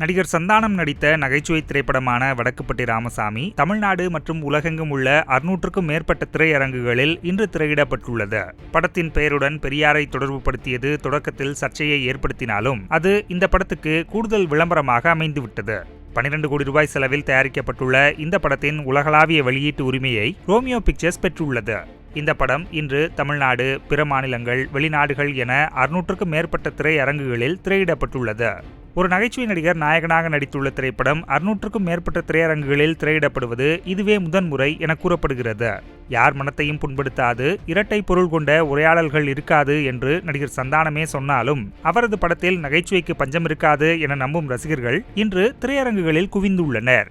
நடிகர் சந்தானம் நடித்த நகைச்சுவை திரைப்படமான வடக்குப்பட்டி ராமசாமி தமிழ்நாடு மற்றும் உலகெங்கும் உள்ள அறுநூற்றுக்கும் மேற்பட்ட திரையரங்குகளில் இன்று திரையிடப்பட்டுள்ளது. படத்தின் பெயருடன் பெரியாரை தொடர்புபடுத்தியது தொடக்கத்தில் சர்ச்சையை ஏற்படுத்தினாலும் அது இந்த படத்துக்கு கூடுதல் விளம்பரமாக அமைந்துவிட்டது. பனிரெண்டு கோடி ரூபாய் செலவில் தயாரிக்கப்பட்டுள்ள இந்த படத்தின் உலகளாவிய வெளியீட்டு உரிமையை ரோமியோ பிக்சர்ஸ் பெற்றுள்ளது. இந்த படம் இன்று தமிழ்நாடு பிற மாநிலங்கள் வெளிநாடுகள் என அறுநூற்றுக்கும் மேற்பட்ட திரையரங்குகளில் திரையிடப்பட்டுள்ளது. ஒரு நகைச்சுவை நடிகர் நாயகனாக நடித்துள்ள திரைப்படம் அறுநூற்றுக்கும் மேற்பட்ட திரையரங்குகளில் திரையிடப்படுவது இதுவே முதன்முறை என கூறப்படுகிறது. யார் மனத்தையும் புண்படுத்தாது இரட்டை பொருள் கொண்ட உரையாடல்கள் இருக்காது என்று நடிகர் சந்தானமே சொன்னாலும் அவரது படத்தில் நகைச்சுவைக்கு பஞ்சம் இருக்காது என நம்பும் ரசிகர்கள் இன்று திரையரங்குகளில் குவிந்துள்ளனர்.